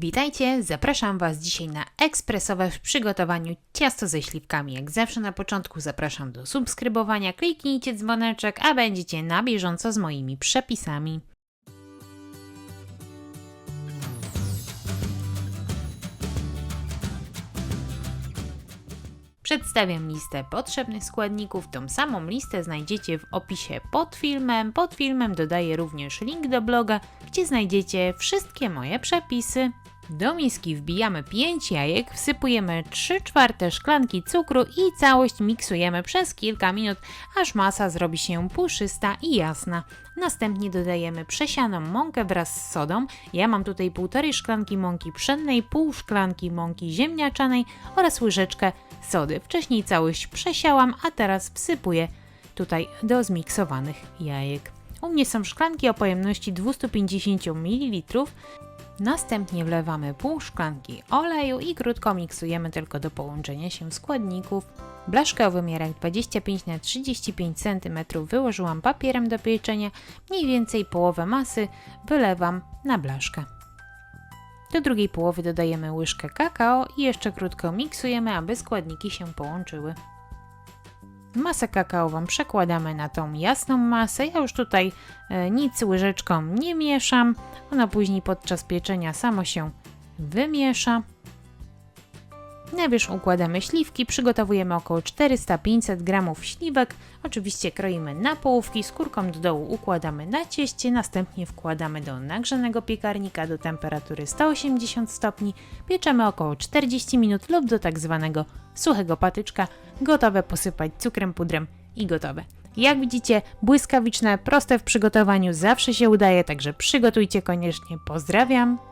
Witajcie, zapraszam Was dzisiaj na ekspresowe w przygotowaniu ciasto ze śliwkami. Jak zawsze na początku zapraszam do subskrybowania, kliknijcie dzwoneczek, a będziecie na bieżąco z moimi przepisami. Przedstawiam listę potrzebnych składników. Tą samą listę znajdziecie w opisie pod filmem. Pod filmem dodaję również link do bloga, gdzie znajdziecie wszystkie moje przepisy. Do miski wbijamy 5 jajek, wsypujemy 3 czwarte szklanki cukru i całość miksujemy przez kilka minut, aż masa zrobi się puszysta i jasna. Następnie dodajemy przesianą mąkę wraz z sodą. Ja mam tutaj półtorej szklanki mąki pszennej, pół szklanki mąki ziemniaczanej oraz łyżeczkę sody. Wcześniej całość przesiałam, a teraz wsypuję tutaj do zmiksowanych jajek. U mnie są szklanki o pojemności 250 ml. Następnie wlewamy pół szklanki oleju i krótko miksujemy tylko do połączenia się składników. Blaszkę o wymiarach 25 na 35 cm wyłożyłam papierem do pieczenia. Mniej więcej połowę masy wylewam na blaszkę. Do drugiej połowy dodajemy łyżkę kakao i jeszcze krótko miksujemy, aby składniki się połączyły. Masę kakaową przekładamy na tą jasną masę. Ja już tutaj e, nic łyżeczką nie mieszam. Ona później podczas pieczenia samo się wymiesza. Na wierzch układamy śliwki, przygotowujemy około 400-500 g śliwek. Oczywiście kroimy na połówki, skórką do dołu układamy na cieście, następnie wkładamy do nagrzanego piekarnika do temperatury 180 stopni. Pieczemy około 40 minut lub do tak zwanego suchego patyczka. Gotowe posypać cukrem, pudrem i gotowe. Jak widzicie, błyskawiczne, proste w przygotowaniu zawsze się udaje, także przygotujcie koniecznie. Pozdrawiam!